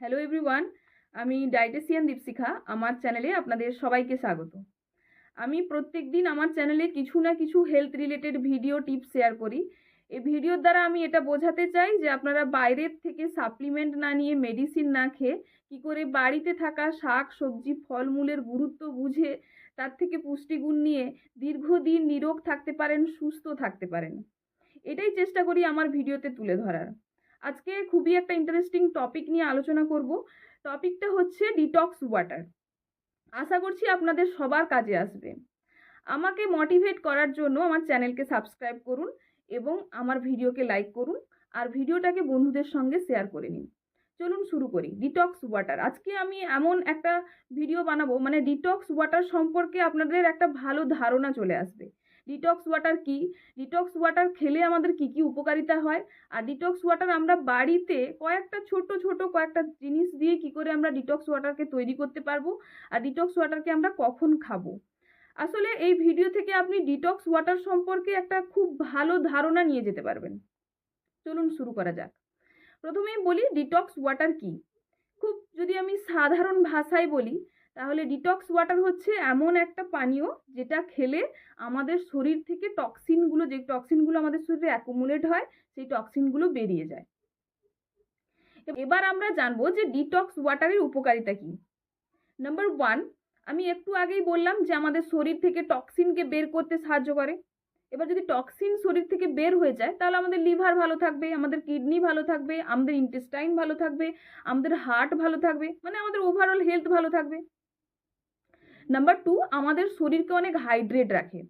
Hello everyone আমি dietitian Dipshikha, আমার চ্যানেলে আপনাদের সবাইকে স্বাগত। আমি প্রত্যেক দিন আমার চ্যানেলে কিছু না কিছু health related video tips share করি। এই ভিডিওর দ্বারা আমি এটা বোঝাতে চাই যে আপনারা বাইরের থেকে সাপ্লিমেন্ট না নিয়ে মেডিসিন না খেয়ে কী করে বাড়িতে থাকা শাক, সবজি, ফলমূলের গুরুত্ব বুঝে তার থেকে পুষ্টিগুণ নিয়ে দীর্ঘদিন নিরোগ থাকতে পারেন, সুস্থ থাকতে পারেন। এটাই চেষ্টা করি আমার ভিডিওতে তুলে ধরার। আজকে খুবই একটা ইন্টারেস্টিং টপিক নিয়ে আলোচনা করব। টপিকটা হচ্ছে ডিটক্স ওয়াটার আশা করছি আপনাদের সবার কাজে আসবে। আমাকে মোটিভেট করার জন্য আমার চ্যানেলকে সাবস্ক্রাইব করুন এবং আমার ভিডিওকে লাইক করুন আর ভিডিওটাকে বন্ধুদের সঙ্গে শেয়ার করে নিন। চলুন শুরু করি। ডিটক্স ওয়াটার আজকে আমি এমন একটা ভিডিও বানাবো মানে ডিটক্স ওয়াটার সম্পর্কে আপনাদের একটা ভালো ধারণা চলে আসবে। ডিটক্স ওয়াটার কি? ডিটক্স ওয়াটার খেলে আমাদের কি কি উপকারিতা হয়? আর ডিটক্স ওয়াটার আমরা বাড়িতে কয়েকটা ছোট ছোট কয়েকটা জিনিস দিয়ে কি করে আমরা ডিটক্স ওয়াটারকে তৈরি করতে পারব? আর ডিটক্স ওয়াটারকে আমরা কখন খাব? আসলে এই ভিডিও থেকে আপনি ডিটক্স ওয়াটার সম্পর্কে একটা খুব ভালো ধারণা নিয়ে যেতে পারবেন। চলুন শুরু করা যাক। প্রথমেই বলি ডিটক্স ওয়াটার কি? খুব যদি আমি সাধারণ ভাষায় বলি তাহলে ডিটক্স ওয়াটার হচ্ছে এমন একটা পানীয় যেটা খেলে আমাদের শরীর থেকে টক্সিনগুলো যে টক্সিনগুলো আমাদের শরীরে অ্যাকুমুলেট হয়, সেই টক্সিনগুলো বেরিয়ে যায়। এবার আমরা জানব যে ডিটক্স ওয়াটারের উপকারিতা কি। নাম্বার ওয়ান আমি একটু আগেই বললাম যে আমাদের শরীর থেকে টক্সিনকে বের করতে সাহায্য করে। এবার যদি টক্সিন শরীর থেকে বের হয়ে যায়, তাহলে আমাদের লিভার ভালো থাকবে, আমাদের কিডনি ভালো থাকবে, আমাদের ইন্টেস্টাইন ভালো থাকবে, আমাদের হার্ট ভালো থাকবে মানে আমাদের ওভারঅল হেলথ ভালো থাকবে। নাম্বার টু আমাদের শরীরকে অনেক হাইড্রেট রাখে।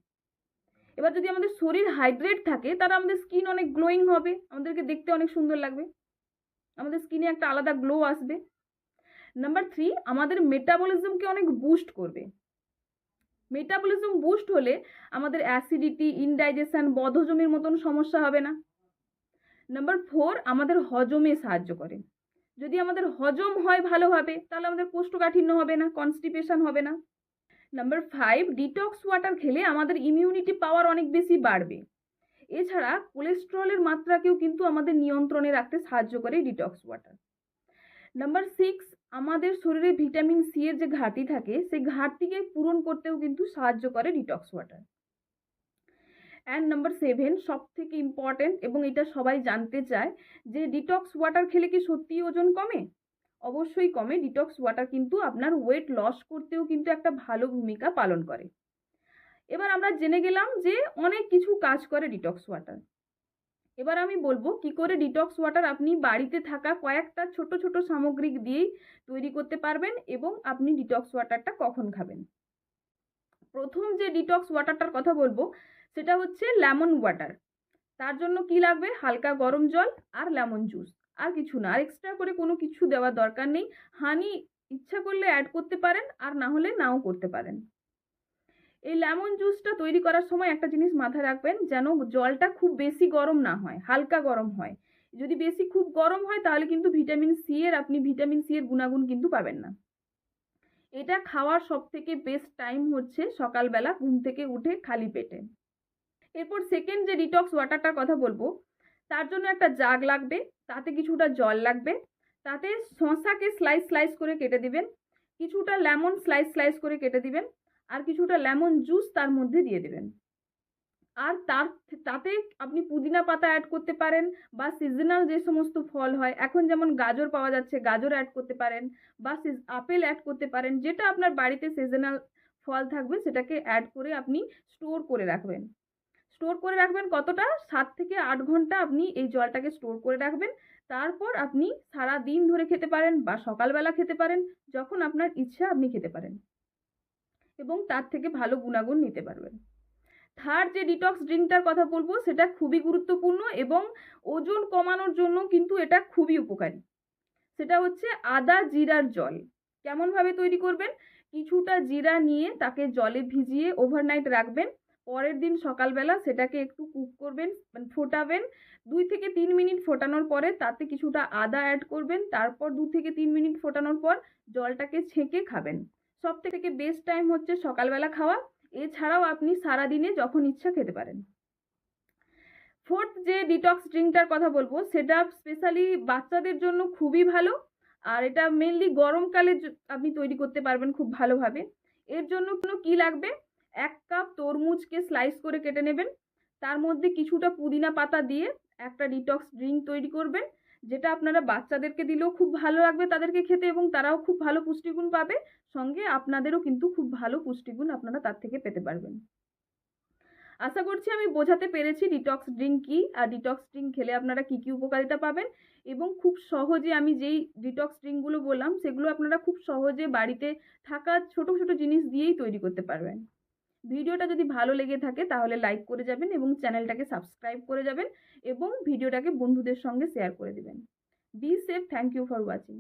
এবার যদি আমাদের শরীর হাইড্রেট থাকে, তাহলে আমাদের স্কিন অনেক গ্লোয়িং হবে। আমাদেরকে দেখতে অনেক সুন্দর লাগবে। আমাদের স্কিনে একটা আলাদা গ্লো আসবে। নাম্বার থ্রি আমাদের মেটাবলিজমকে অনেক বুস্ট করবে। মেটাবলিজম বুস্ট হলে আমাদের অ্যাসিডিটি ইনডাইজেশন বদহজমের মতন সমস্যা হবে না। নাম্বার ফোর আমাদের হজমে সাহায্য করে। যদি আমাদের হজম হয় ভালোভাবে, তাহলে আমাদের কোষ্ঠকাঠিন্য হবে না কনস্টিপেশন হবে না। নাম্বার ফাইভ ডিটক্স ওয়াটার খেলে আমাদের ইমিউনিটি পাওয়ার অনেক বেশি বাড়বে। এছাড়া কোলেস্ট্রলের মাত্রাকেও কিন্তু আমাদের নিয়ন্ত্রণে রাখতে সাহায্য করে ডিটক্স ওয়াটার নাম্বার সিক্স আমাদের শরীরে ভিটামিন সি এর যে ঘাটতি থাকে, সেই ঘাটতিকে পূরণ করতেও কিন্তু সাহায্য করে detox water and number seven সব থেকে ইম্পর্ট্যান্ট এবং এটা সবাই জানতে চায় যে ডিটক্স ওয়াটার খেলে কি সত্যিই ওজন কমে? অবশ্যই কমে। ডিটক্স ওয়াটার কিন্তু আপনার ওয়েট লস করতেও কিন্তু একটা ভালো ভূমিকা পালন করে। এবার আমরা জেনে গেলাম যে অনেক কিছু কাজ করে ডিটক্স ওয়াটার এবার আমি বলব কি করে ডিটক্স ওয়াটার আপনি বাড়িতে থাকা কয়েকটা ছোট ছোট সামগ্রী দিয়েই তৈরি করতে পারবেন এবং আপনি ডিটক্স ওয়াটারটা কখন খাবেন। প্রথম যে ডিটক্স ওয়াটারটার কথা বলব সেটা হচ্ছে লেমন ওয়াটার তার জন্য কি লাগবে? হালকা গরম জল আর লেমন জুস আর কিছু না। আর এক্সট্রা করে কোনো কিছু দেওয়ার দরকার নেই। হানি ইচ্ছা করলে অ্যাড করতে পারেন, আর না হলে নাও করতে পারেন। এই লেমন জুসটা তৈরি করার সময় একটা জিনিস মাথায় রাখবেন, যেন জলটা খুব বেশি গরম না হয়, হালকা গরম হয়। যদি বেশি খুব গরম হয়, তাহলে কিন্তু ভিটামিন সি এর আপনি ভিটামিন সি এর গুণাগুণ কিন্তু পাবেন না। এটা খাওয়ার সব থেকে বেস্ট টাইম হচ্ছে সকালবেলা ঘুম থেকে উঠে খালি পেটে। এরপর সেকেন্ড যে ডিটক্স ওয়াটারটার কথা বলব তার জন্য একটা জাগ লাগবে, তাতে কিছুটা জল লাগবে, তাতে শশাকে স্লাইস স্লাইস করে কেটে দিবেন, কিছুটা লেমন স্লাইস স্লাইস করে কেটে দিবেন, আর কিছুটা লেমন জুস তার মধ্যে দিয়ে দেবেন। আর তার, তাতে আপনি পুদিনা পাতা অ্যাড করতে পারেন বা সিজনাল যে সমস্ত ফল হয়, এখন যেমন গাজর পাওয়া যাচ্ছে, গাজর অ্যাড করতে পারেন বা আপেল অ্যাড করতে পারেন, যেটা আপনার বাড়িতে সিজনাল ফল থাকবে, সেটাকে অ্যাড করে আপনি স্টোর করে রাখবেন। স্টোর করে রাখবেন কতটা? সাত থেকে আট ঘণ্টা আপনি এই জলটাকে স্টোর করে রাখবেন। তারপর আপনি সারা দিন ধরে খেতে পারেন বা সকালবেলা খেতে পারেন, যখন আপনার ইচ্ছা আপনি খেতে পারেন। এবং তার থেকে ভালো গুণাগুণ নিতে পারবেন। থার্ড যে ডিটক্স ড্রিঙ্কটার কথা বলব, সেটা খুবই গুরুত্বপূর্ণ এবং ওজন কমানোর জন্য কিন্তু এটা খুবই উপকারী। সেটা হচ্ছে আদা জিরার জল। কেমনভাবে তৈরি করবেন? কিছুটা জিরা নিয়ে তাকে জলে ভিজিয়ে ওভারনাইট রাখবেন। পরের দিন সকালবেলা সেটাকে একটু কুক করবেন মানে ফোটাবেন। দুই থেকে তিন মিনিট ফোটানোর পরে তাতে কিছুটা আদা অ্যাড করবেন। তারপর দু থেকে তিন মিনিট ফোটানোর পর জলটাকে ছেঁকে খাবেন। সব থেকে বেস্ট টাইম হচ্ছে সকালবেলা খাওয়া। এছাড়াও আপনি সারা দিনে যখন ইচ্ছা খেতে পারেন। ফোর্থ যে ডিটক্স ড্রিঙ্কটার কথা বলব, সেটা স্পেশালি বাচ্চাদের জন্য খুবই ভালো। আর এটা মেনলি গরমকালে আপনি তৈরি করতে পারবেন খুব ভালোভাবে। এর জন্য কোনো কী লাগবে? এক কাপ তরমুজকে স্লাইস করে কেটে নেবেন। তার মধ্যে কিছুটা পুদিনা পাতা দিয়ে একটা ডিটক্স ড্রিঙ্ক তৈরি করবেন, যেটা আপনারা বাচ্চাদেরকে দিলেও খুব ভালো লাগবে তাদেরকে খেতে এবং তারাও খুব ভালো পুষ্টিগুণ পাবে। সঙ্গে আপনাদেরও কিন্তু খুব ভালো পুষ্টিগুণ আপনারা তার থেকে পেতে পারবেন। আশা করছি আমি বোঝাতে পেরেছি ডিটক্স ড্রিঙ্ক কী, আর ডিটক্স ড্রিঙ্ক খেলে আপনারা কী কী উপকারিতা পাবেন। এবং খুব সহজে আমি যেই ডিটক্স ড্রিঙ্কগুলো বললাম, সেগুলো আপনারা খুব সহজে বাড়িতে থাকা ছোট ছোট জিনিস দিয়েই তৈরি করতে পারবেন। ভিডিওটা যদি ভালো লেগে থাকে তাহলে লাইক করে যাবেন এবং চ্যানেলটাকে সাবস্ক্রাইব করে যাবেন এবং ভিডিওটাকে বন্ধুদের সঙ্গে শেয়ার করে দেবেন। Be safe thank you for watching